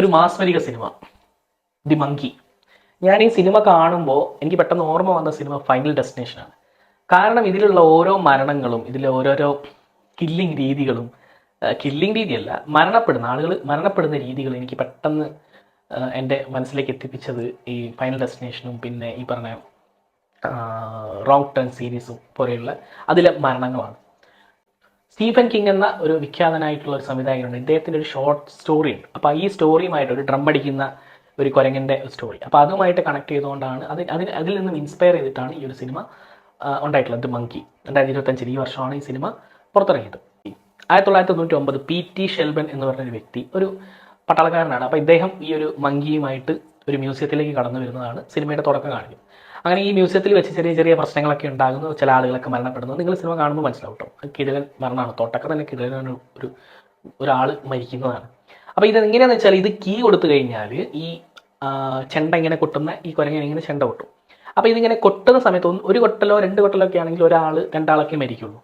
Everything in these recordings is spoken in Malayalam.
ഒരു മാസ്മരിക സിനിമ. The monkey. ഞാൻ ഈ സിനിമ കാണുമ്പോൾ എനിക്ക് പെട്ടെന്ന് ഓർമ്മ വന്ന സിനിമ ഫൈനൽ ഡെസ്റ്റിനേഷനാണ് കാരണം ഇതിലുള്ള ഓരോ മരണങ്ങളും ഇതിലെ ഓരോരോ കില്ലിംഗ് രീതികളും കില്ലിംഗ് രീതിയല്ല മരണപ്പെടുന്ന ആളുകൾ മരണപ്പെടുന്ന രീതികൾ എനിക്ക് പെട്ടെന്ന് എന്റെ മനസ്സിലേക്ക് എത്തിപ്പിച്ചത് ഈ ഫൈനൽ ഡെസ്റ്റിനേഷനും പിന്നെ ഈ പറഞ്ഞ റോങ് ടേൺ സീരീസും പോലെയുള്ള അതിലെ മരണങ്ങളാണ്. സ്റ്റീഫൻ കിങ് എന്ന ഒരു വിഖ്യാതനായിട്ടുള്ള ഒരു സംവിധായകനുണ്ട്. ഇദ്ദേഹത്തിന്റെ ഒരു ഷോർട്ട് സ്റ്റോറി ഉണ്ട്. അപ്പോൾ ഈ സ്റ്റോറിയുമായിട്ട് ഒരു ഡ്രം അടിക്കുന്ന ഒരു കുരങ്ങന്റെ സ്റ്റോറി അപ്പോൾ അതുമായിട്ട് കണക്ട് ചെയ്തുകൊണ്ടാണ് അത് അതിൽ അതിൽ നിന്നും ഇൻസ്പയർ ചെയ്തിട്ടാണ് ഈ ഒരു സിനിമ ഉണ്ടായിട്ടുള്ളത്. മങ്കി. രണ്ടായിരത്തി ഇരുപത്തഞ്ചിൽ ഈ വർഷമാണ് ഈ സിനിമ പുറത്തിറങ്ങിയത്. ആയിരത്തി തൊള്ളായിരത്തി തൊണ്ണൂറ്റി ഒമ്പത് പി ടി ഷെൽബൻ എന്ന് പറഞ്ഞൊരു വ്യക്തി ഒരു പട്ടാളക്കാരനാണ്. അപ്പോൾ ഇദ്ദേഹം ഈ ഒരു മങ്കിയുമായിട്ട് ഒരു മ്യൂസിയത്തിലേക്ക് കടന്നു വരുന്നതാണ് സിനിമയുടെ തുടക്കം കാണിക്കുന്നത്. അങ്ങനെ ഈ മ്യൂസിയത്തിൽ വെച്ച് ചെറിയ ചെറിയ പ്രശ്നങ്ങളൊക്കെ ഉണ്ടാകുന്നു ചില ആളുകളൊക്കെ മരണപ്പെടുന്നു. നിങ്ങൾ സിനിമ കാണുമ്പോൾ മനസ്സിലാവും കേട്ടോ അത് കിടിലൻ മരണമാണ്. തോട്ടക്കർ തന്നെ കിടിലൻ ഒരു ഒരാൾ മരിക്കുന്നതാണ്. അപ്പോൾ ഇത് എങ്ങനെയാണെന്ന് വെച്ചാൽ ഇത് കീ കൊടുത്തു കഴിഞ്ഞാൽ ഈ ചെണ്ട ഇങ്ങനെ കൊട്ടുന്ന ഈ കുരങ്ങനെ ഇങ്ങനെ ചെണ്ട കൊട്ടും. അപ്പോൾ ഇതിങ്ങനെ കൊട്ടുന്ന സമയത്ത് ഒരു കൊട്ടലോ രണ്ട് കൊട്ടലോ ഒക്കെ ആണെങ്കിൽ ഒരാൾ രണ്ടാളൊക്കെ മരിക്കുള്ളൂ.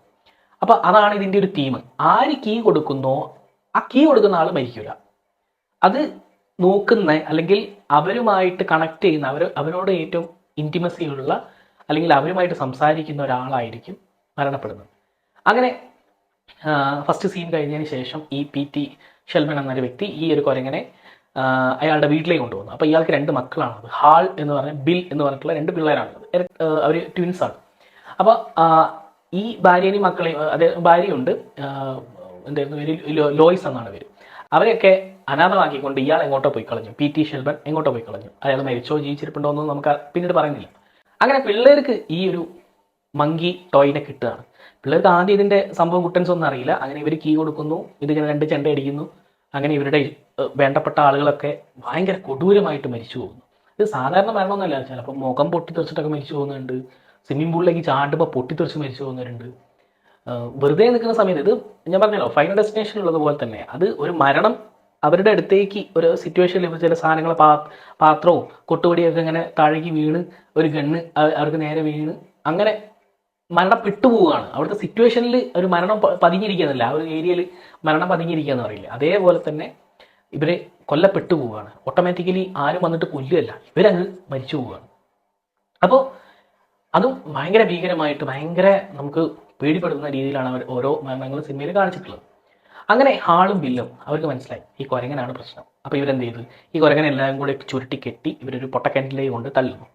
അപ്പോൾ അതാണ് ഇതിന്റെ ഒരു തീം ആര് കീ കൊടുക്കുന്നോ ആ കീ കൊടുക്കുന്ന ആൾ മരിക്കില്ല അത് നോക്കുന്ന അല്ലെങ്കിൽ അവരുമായിട്ട് കണക്ട് ചെയ്യുന്ന അവർ അവരോട് ഏറ്റവും ഇന്റിമസി ഉള്ള അല്ലെങ്കിൽ അവരുമായിട്ട് സംസാരിക്കുന്ന ഒരാളായിരിക്കും മരണപ്പെടുന്നത്. അങ്ങനെ ഫസ്റ്റ് സീൻ കഴിഞ്ഞതിന് ശേഷം ഈ പി ടി ഷെൽമൻ എന്നൊരു വ്യക്തി ഈ ഒരു കുരങ്ങനെ അയാളുടെ വീട്ടിലേക്ക് കൊണ്ടുപോകുന്നു. അപ്പോൾ ഇയാൾക്ക് രണ്ട് മക്കളാണത് ഹാൾ എന്ന് പറഞ്ഞ ബിൽ എന്ന് പറഞ്ഞിട്ടുള്ള രണ്ട് പിള്ളേരാണത് അവർ ട്വിൻസ് ആണ്. അപ്പോൾ ഈ ഭാര്യയും മക്കളെയും അതായത് ഭാര്യയുണ്ട്. എന്തായിരുന്നു പേര്? ലോയ്സ് എന്നാണ് പേര്. അവരെയൊക്കെ അനാഥമാക്കിക്കൊണ്ട് ഇയാൾ എങ്ങോട്ടോ പോയി കളഞ്ഞു. പി ടി ഷെൽബൻ എങ്ങോട്ടോ പോയി കളഞ്ഞു. അയാൾ മരിച്ചോ ജീവിച്ചിരിപ്പുണ്ടോ എന്ന് നമുക്ക് പിന്നീട് പറയുന്നില്ല. അങ്ങനെ പിള്ളേർക്ക് ഈ ഒരു മങ്കി ടോയിനെ കിട്ടുകയാണ്. പിള്ളേർക്ക് ആദ്യം ഇതിന്റെ സംഭവം കുട്ടൻസ് ഒന്നും അറിയില്ല. അങ്ങനെ ഇവർ കീ കൊടുക്കുന്നു. ഇതിങ്ങനെ രണ്ട് ചെണ്ട അടിക്കുന്നു. അങ്ങനെ ഇവരുടെ വേണ്ടപ്പെട്ട ആളുകളൊക്കെ ഭയങ്കര കൊടൂരമായിട്ട് മരിച്ചു പോകുന്നു. ഇത് സാധാരണ മരണമൊന്നുമല്ല. ചിലപ്പോൾ മുഖം പൊട്ടിത്തെറിച്ചിട്ടൊക്കെ മരിച്ചു പോകുന്നുണ്ട്. സ്വിമ്മിംഗ് പൂളിലേക്ക് ചാടുമ്പോൾ പൊട്ടിത്തെറിച്ച് മരിച്ചു പോകുന്നവരുണ്ട്. വെറുതെ നിൽക്കുന്ന സമയത്ത് ഇത് ഞാൻ പറഞ്ഞല്ലോ ഫൈനൽ ഡെസ്റ്റിനേഷൻ ഉള്ളതുപോലെ തന്നെ. അത് ഒരു മരണം അവരുടെ അടുത്തേക്ക് ഒരു സിറ്റുവേഷനിൽ ചില സാധനങ്ങൾ പാ പാത്രവും കൊട്ടുപടിയൊക്കെ ഇങ്ങനെ താഴേക്ക് വീണ് ഒരു ഗണ്ണ് അവർക്ക് നേരെ വീണ് അങ്ങനെ മരണം പോവുകയാണ്. അവിടുത്തെ സിറ്റുവേഷനിൽ ഒരു മരണം പതിഞ്ഞിരിക്കുന്നില്ല ആ ഒരു ഏരിയയിൽ മരണം പതിഞ്ഞിരിക്കുക എന്ന് പറയില്ല. അതേപോലെ തന്നെ ഇവർ കൊല്ലപ്പെട്ടു പോവുകയാണ്. ഓട്ടോമാറ്റിക്കലി ആരും വന്നിട്ട് കൊല്ലുകയല്ല. ഇവരങ്ങ് മരിച്ചു പോവുകയാണ്. അപ്പോൾ അതും ഭയങ്കര ഭീകരമായിട്ട് ഭയങ്കര നമുക്ക് പേടിപ്പെടുന്ന രീതിയിലാണ് അവർ ഓരോ മരണങ്ങളും സിനിമയിൽ കാണിച്ചിട്ടുള്ളത്. അങ്ങനെ ഹാളും ബില്ലും അവർക്ക് മനസ്സിലായി ഈ കുരങ്ങനാണ് പ്രശ്നം. അപ്പോൾ ഇവരെന്ത് ചെയ്തു? ഈ കുരങ്ങനെ എല്ലാം കൂടെ ചുരുട്ടി കെട്ടി ഇവരൊരു പൊട്ടക്കിണറ്റിലേക്ക് കൊണ്ട് തള്ളുന്നു.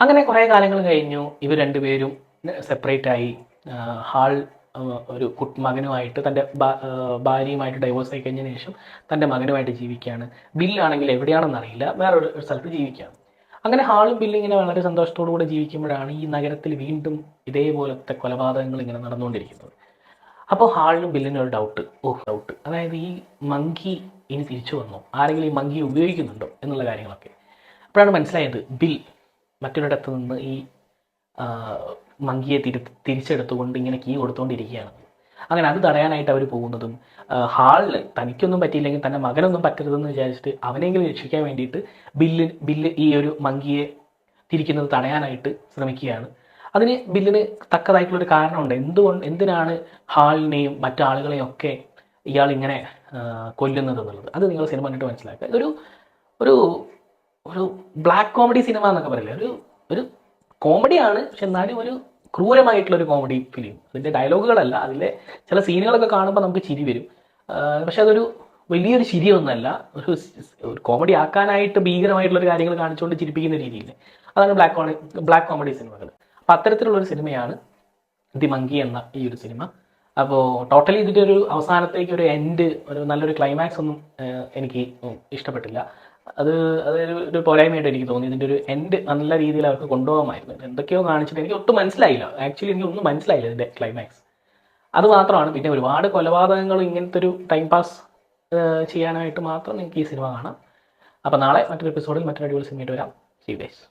അങ്ങനെ കുറേ കാലങ്ങൾ കഴിഞ്ഞു ഇവർ രണ്ടുപേരും സെപ്പറേറ്റ് ആയി. ഹാൾ ഒരു മകനുമായിട്ട് തന്റെ ഭാര്യയുമായിട്ട് ഡൈവോഴ്സ് ആയി കഴിഞ്ഞതിന് ശേഷം തന്റെ മകനുമായിട്ട് ജീവിക്കുകയാണ്. ബില്ലാണെങ്കിൽ എവിടെയാണെന്ന് അറിയില്ല വേറൊരു സ്ഥലത്ത് ജീവിക്കുകയാണ്. അങ്ങനെ ഹാളും ബില്ലും ഇങ്ങനെ വളരെ സന്തോഷത്തോടു കൂടെ ജീവിക്കുമ്പോഴാണ് ഈ നഗരത്തിൽ വീണ്ടും ഇതേപോലത്തെ കൊലപാതകങ്ങൾ ഇങ്ങനെ നടന്നുകൊണ്ടിരിക്കുന്നത്. അപ്പോൾ ഹാളിനും ബില്ലിനും ഒരു ഡൗട്ട് ഓ ഡൗട്ട് അതായത് ഈ മങ്കി ഇനി തിരിച്ചു വന്നോ? ആരെങ്കിലും ഈ മങ്കി ഉപയോഗിക്കുന്നുണ്ടോ? എന്നുള്ള കാര്യങ്ങളൊക്കെ. അപ്പോഴാണ് മനസ്സിലായത് ബിൽ മറ്റൊരിടത്ത് നിന്ന് ഈ മങ്കിയെ തിരി തിരിച്ചെടുത്തുകൊണ്ട് ഇങ്ങനെ കീ കൊടുത്തുകൊണ്ടിരിക്കുകയാണ് അങ്ങനെ അത് തടയാനായിട്ട് അവർ പോകുന്നതും ഹാളിൽ തനിക്കൊന്നും പറ്റിയില്ലെങ്കിൽ തന്റെ മകനൊന്നും പറ്റരുതെന്ന് വിചാരിച്ചിട്ട് അവനെങ്കിലും രക്ഷിക്കാൻ വേണ്ടിയിട്ട് ബില്ല് ബില്ല് ഈ ഒരു മങ്കിയെ തിരിക്കുന്നത് തടയാനായിട്ട് ശ്രമിക്കുകയാണ്. അതിന് ബില്ലിന് തക്കതായിട്ടുള്ളൊരു കാരണമുണ്ട്. എന്തുകൊണ്ട് എന്തിനാണ് ഹാളിനെയും മറ്റാളുകളെയും ഒക്കെ ഇയാൾ ഇങ്ങനെ കൊല്ലുന്നത് എന്നുള്ളത്? അത് നിങ്ങൾ സിനിമ കണ്ടിട്ട് മനസ്സിലാക്കുക. ഇതൊരു ഒരു ഒരു ബ്ലാക്ക് കോമഡി സിനിമ എന്നൊക്കെ പറയില്ലേ? ഒരു ഒരു കോമഡിയാണ് പക്ഷെ എന്നാലും ഒരു ക്രൂരമായിട്ടുള്ള ഒരു കോമഡി ഫിലിം അതിന്റെ ഡയലോഗുകളല്ല അതിലെ ചില സീനുകളൊക്കെ കാണുമ്പോൾ നമുക്ക് ചിരി വരും. പക്ഷെ അതൊരു വലിയൊരു ചിരിയൊന്നല്ല. ഒരു ഒരു കോമഡി ആക്കാനായിട്ട് ഭീകരമായിട്ടുള്ളൊരു കാര്യങ്ങൾ കാണിച്ചുകൊണ്ട് ചിരിപ്പിക്കുന്ന രീതിയിൽ അതാണ് ബ്ലാക്ക് കോമഡി ബ്ലാക്ക് കോമഡി സിനിമകൾ അപ്പം അത്തരത്തിലുള്ള ഒരു സിനിമയാണ് ദി മങ്കി എന്ന ഈ ഒരു സിനിമ അപ്പോൾ ടോട്ടലി ഇതിന്റെ ഒരു അവസാനത്തേക്ക് ഒരു എൻഡ് ഒരു നല്ലൊരു ക്ലൈമാക്സ് ഒന്നും എനിക്ക് ഇഷ്ടപ്പെട്ടില്ല. അത് അതൊരു ഒരു പോരായ്മയായിട്ട് എനിക്ക് തോന്നി. ഇതിന്റെ ഒരു എൻഡ് നല്ല രീതിയിൽ അവർക്ക് കൊണ്ടുപോകാമായിരുന്നു. എന്തൊക്കെയോ കാണിച്ചിട്ട് എനിക്ക് ഒട്ടും മനസ്സിലായില്ല. ആക്ച്വലി എനിക്ക് ഒന്നും മനസ്സിലായില്ല ഇതിന്റെ ക്ലൈമാക്സ് അത് മാത്രമാണ്. പിന്നെ ഒരുപാട് കൊലപാതകങ്ങൾ ഇങ്ങനത്തെ ഒരു ടൈം പാസ് ചെയ്യാനായിട്ട് മാത്രം എനിക്ക് ഈ സിനിമ കാണാം. അപ്പോൾ നാളെ മറ്റൊരു എപ്പിസോഡിൽ മറ്റൊരു അടിപൊളി സിനിമയായിട്ട് വരാം. See days